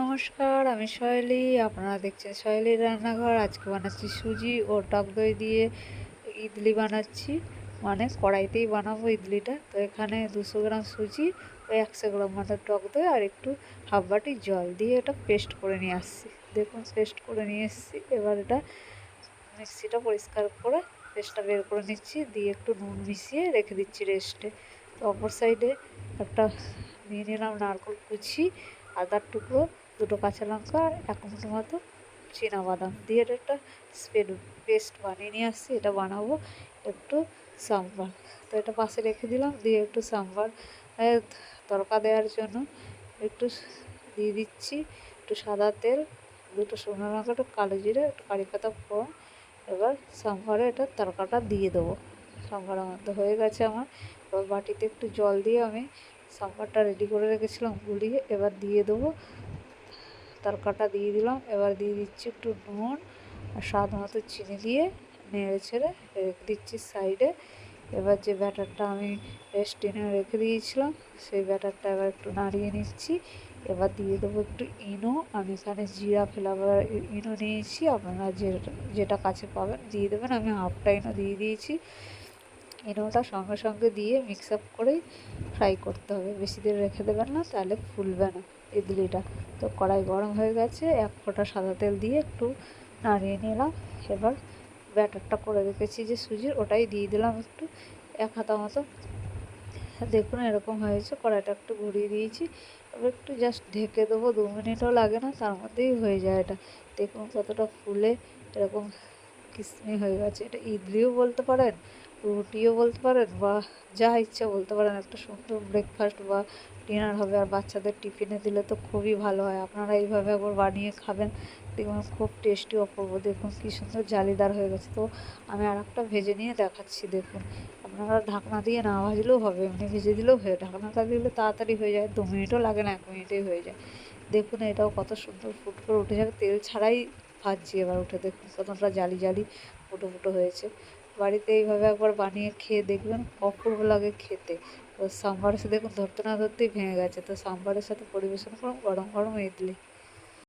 নমস্কার, আমি শৈলী। আপনারা দেখছেন শৈলীর রান্নাঘর। আজকে বানাচ্ছি সুজি ও টক দই দিয়ে ইডলি বানাচ্ছি। মানে কড়াইতেই বানাবো ইডলিটা। তো এখানে দুশো গ্রাম সুজি ও একশো গ্রাম মতো টক দই আর একটু হাফ বাটি জল দিয়ে এটা পেস্ট করে নিয়ে আসছি। দেখুন, পেস্ট করে নিয়ে এসেছি। এবার এটা মিক্সিটা পরিষ্কার করে পেস্টটা বের করে নিচ্ছি। দিয়ে একটু নুন মিশিয়ে রেখে দিচ্ছি রেস্টে। তো অপর সাইডে একটা নিয়ে নিলাম নারকেল কুচি, আদার টুকরো দুটো কাঁচা লঙ্কা আর এক মুঠো মতো বাদাম দিয়ে এটা একটা স্পেড পেস্ট বানিয়ে নিয়ে আসছি, এটা বানাবো একটু সাম্বার তো এটা পাশে রেখে দিলাম, দিয়ে একটু সাম্বার তড়কা দেওয়ার জন্য একটু দিয়ে দিচ্ছি একটু সাদা তেল, দুটো শুকনো লঙ্কা, একটু কালো জিরে, একটু কারি পাতা ফোড়ন, এবার সাম্বারে এটা তড়কাটা দিয়ে দেবো। সাম্বার মধ্যে হয়ে গেছে আমার, এবার বাটিতে একটু জল দিয়ে আমি সাম্বারটা রেডি করে রেখেছিলাম, গুলিয়ে এবার দিয়ে দেবো তরকাটা দিয়ে দিলাম। এবার দিয়ে দিচ্ছি একটু নুন আর স্বাদ মতো চিনি দিয়ে নেড়ে ছেড়ে রেখে দিচ্ছি সাইডে। এবার যে ব্যাটারটা আমি রেস্টিনে রেখে দিয়েছিলাম, সেই ব্যাটারটা এবার একটু নাড়িয়ে নিচ্ছি। এবার দিয়ে দেবো একটু ইনো। আমি এখানে জিরা ফ্লেভার ইনো নিয়েছি। আপনারা যে যেটা কাছে পাবেন দিয়ে দেবেন। আমি হাফটা ইনো দিয়ে দিয়েছি। ইনোটা সঙ্গে সঙ্গে দিয়ে মিক্স আপ করেই ফ্রাই করতে হবে। বেশি দেরি রেখে দেবেন না, তাহলে ফুলবে না ইডলিটা তো কড়াই গরম হয়ে গেছে, এক ফোঁটা সাদা তেল দিয়ে একটু নাড়িয়ে নিলাম। এবার ব্যাটারটা করে রেখেছি যে সুজির, ওটাই দিয়ে দিলাম একটু, এক হাতা মতো। দেখুন এরকম হয়েছে, কড়াইটা একটু ঘুরিয়ে দিয়েছি। এবার একটু জাস্ট ঢেকে দেবো, দু মিনিটও লাগে না, তার মধ্যেই হয়ে যায় এটা। দেখুন কতটা ফুলে এরকম কিসমি হয়ে গেছে এটা ইডলিও বলতে পারেন, রুটিও বলতে পারেন, বা যা ইচ্ছা বলতে পারেন। একটা সুন্দর ব্রেকফাস্ট বা ডিনার হবে, আর বাচ্চাদের টিফিনে দিলে তো খুবই ভালো হয়। আপনারা এইভাবে একবার বানিয়ে খাবেন, দেখবেন খুব টেস্টি অপূর্ব। দেখুন কী সুন্দর জালিদার হয়ে গেছে। তো আমি আর একটা ভেজে নিয়ে দেখাচ্ছি, দেখুন। আপনারা ঢাকনা দিয়ে না ভাজলেও হবে, এমনি ভেজে দিলেও হয়ে, ঢাকনাটা দিলে তাড়াতাড়ি হয়ে যায়, দু মিনিটও লাগে না, এক মিনিটেই হয়ে যায়। দেখুন এটাও কত সুন্দর ফুট করে উঠে যাবে। তেল ছাড়াই ভাজছি এবার উঠে দেখুন কতটা জালি জালি ফুটো ফুটো হয়েছে। বাড়িতে এইভাবে একবার বানিয়ে খেয়ে দেখবেন অপূর্ব লাগে খেতে। তো সাম্বারের সাথে দেখুন ধরতে না ধরতেই ভেঙে গেছে। তো সাম্বারের সাথে পরিবেশন করুন, গরম গরম ইডলি।